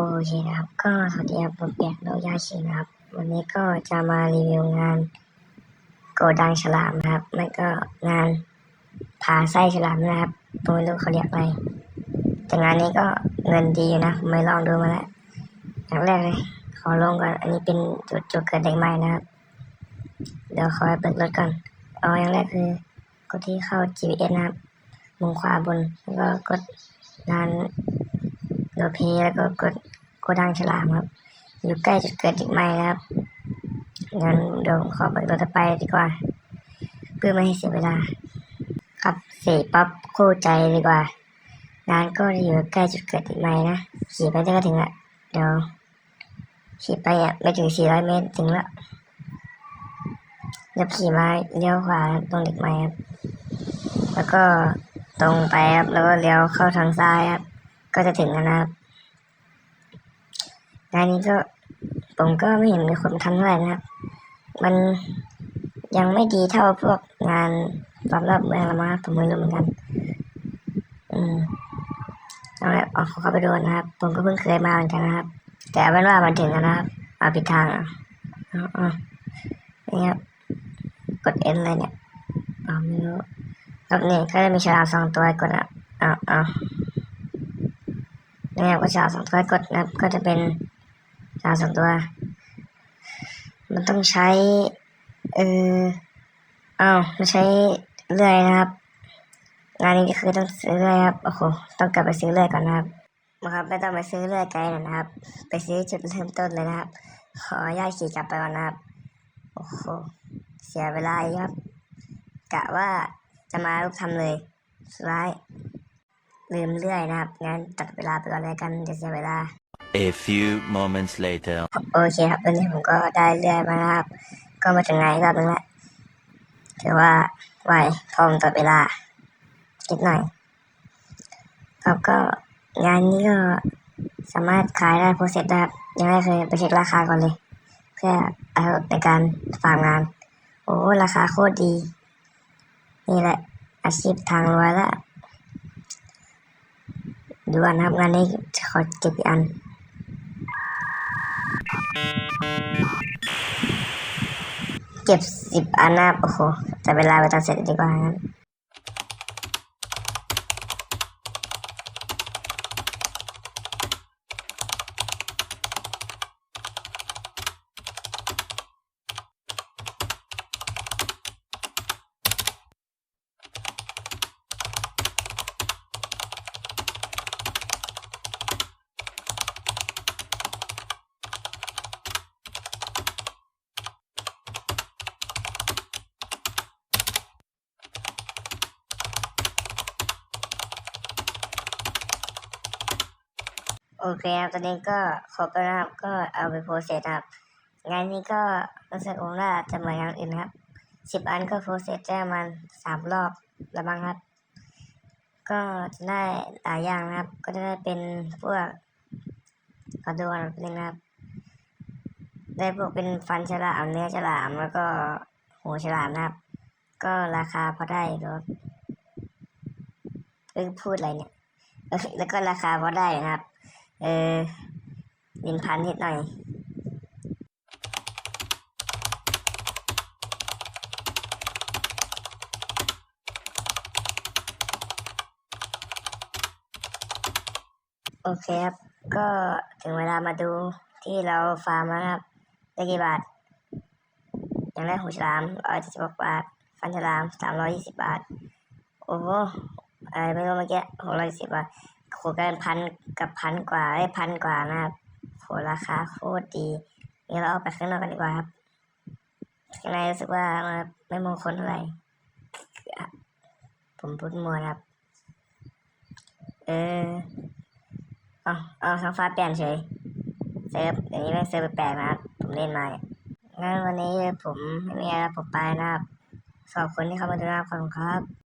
โอเคนะครับ ก็สวัสดีครับผมเปียกโนยาชินะครับ วันนี้ก็จะมารีวิวงานโกดังฉลามนะครับไม่ก็งานผ่าไส้ฉลามนะครับผมไม่รู้เขาเรียกอะไรแต่งานนี้ก็เงินดีอยู่นะผมไม่ลองดูมาแล้วอย่างแรกเลยขอลงก่อนอันนี้เป็นจุดจุดเกิดเด็กใหม่นะครับ เดี๋ยวขอไปเปิดรถก่อนเอาอย่างแรกคือกดที่เข้า GPS นะครับมุมขวาบนแล้วก็กดงาน โลเพแล้วก็กดโกดังฉลามครับ อยู่ใกล้จุดเกิดอีกไหมนะครับงั้นเดี๋ยวขอเปิดรถไปดีกว่า เพื่อไม่ให้เสียเวลา ครับเสร็จปั๊บคู่ใจดีกว่างานก็อยู่ใกล้จุดเกิดอีกไหมนะขี่ไปได้ก็ถึงละเดี๋ยวขี่ไปอะไม่ถึง 400 เมตรถึงละเดี๋ยวขี่มาเลี้ยวขวาตรงเด็กไม้ครับ แล้วก็ตรงไปครับ แล้วก็เลี้ยวเข้าทางซ้ายครับ ก็จะถึงแล้วนะครับงานนี้ก็ผมก็ไม่เห็นมีคนทำเท่าไหร่นะครับ มันยังไม่ดีเท่าพวกงานรอบรอบเมืองละมั้งครับผมไม่รู้เหมือนกัน อืมเอาละเอาเข้าไปดูนะครับ ผมก็เพิ่งเคยมาเหมือนกันนะครับ แต่เอาเป็นว่ามันถึงแล้วนะครับ เอาผิดทางอะเอาเอานี่ครับ กดเอ็นเลยเนี่ยเอาไม่รู้รับนี่ก็จะมีฉลามสองตัวกดอะเอาเอาเนี่ยก็ฉลาสองตัวกดนะครับ ก็จะเป็นฉลาสองตัว มันต้องใช้ เอออ้ามันใช้เลื่อยนะครับงานนี้ก็คือต้องซื้อเลื่อยครับโอ้โหต้องกลับไปซื้อเลื่อยก่อนนะครับนะครับไม่ต้องไปซื้อเลื่อยไกลหน่อยนะครับ ไปซื้อจุดเริ่มต้นเลยนะครับ ขออนุญาตขี่กลับไปก่อนนะครับโอ้โหเสียเวลาอีกครับกะว่าจะมารูปทำเลยสุดท้าย ลืมเลื่อยนะครับงั้นตัดเวลาไปก่อนเลยกันจะเสียเวลา A few moments later. โอเคครับตอนนี้ผมก็ได้เรื่อยมาแล้วครับ ก็มาถึงไหนรอบนึงแล้วถือว่าไหวพร้อมต่อเวลานิดหน่อยครับก็งานนี้ก็สามารถขายได้โปรเซสได้ครับยังไม่เคยไปเช็คราคาก่อนเลย เพื่อเอาในการฝากงาน โอ้ราคาโคตรดี นี่แหละอาชีพทางรวยแล้ว ดูอันนะครับงานนี้ขอเก็บอีกอันเก็บสิบอันนะครับโอ้โหแต่เวลาไปตัดเสร็จดีกว่างั้น โอเคครับตอนนี้ก็ครบแล้วนะครับ ก็เอาไปโพสเสร็จครับ งานนี้ก็รู้สึกว่าจะเหมือนงานอื่นะครับสิบอันก็โพสเสร็จได้มาณสามรอบล้วบ้างครับ ก็จะได้หลายอย่างนะครับ ก็จะได้เป็นพวกขอดูกอนนิดนึงนะครับ ได้พวกเป็นฟันฉลามเนื้อฉลามแล้วก็หัวฉลามนะครับ ก็ราคาพอได้ครับเอ้ยพูดอะไรเนี่ยแล้วก็ราคาพอได้นะครับ เออลินพันนิดหน่อยโอเคครับ ก็ถึงเวลามาดูที่เราฟาร์มแล้วนะครับ ได้กี่บาท อย่างแรกหูฉลามร้อยเจ็ดสิบหกบาท ฟันฉลามสามร้อยยี่สิบบาท โอ้โหอะไรไม่รู้เมื่อกี้หกร้อยสิบบาท โหกันพันกับพันกว่าได้พันกว่านะครับโหราคาโคตรดีนี่เราเอาไปข้างนอกกันดีกว่าครับข้างในรู้สึกว่ามันไม่มงคลเท่าไหร่ผมพูดมัวนะครับ เออเอาเอาท้องฟ้าเปลี่ยนเฉยเซิร์ฟเดี๋ยวนี้เป็นเซิร์ฟแปลกนะครับ ผมเล่นมาเนี่ยงั้นวันนี้ผมไม่มีอะไรผมไปนะครับขอบคุณที่เข้ามาดูนะครับขอบคุณครับ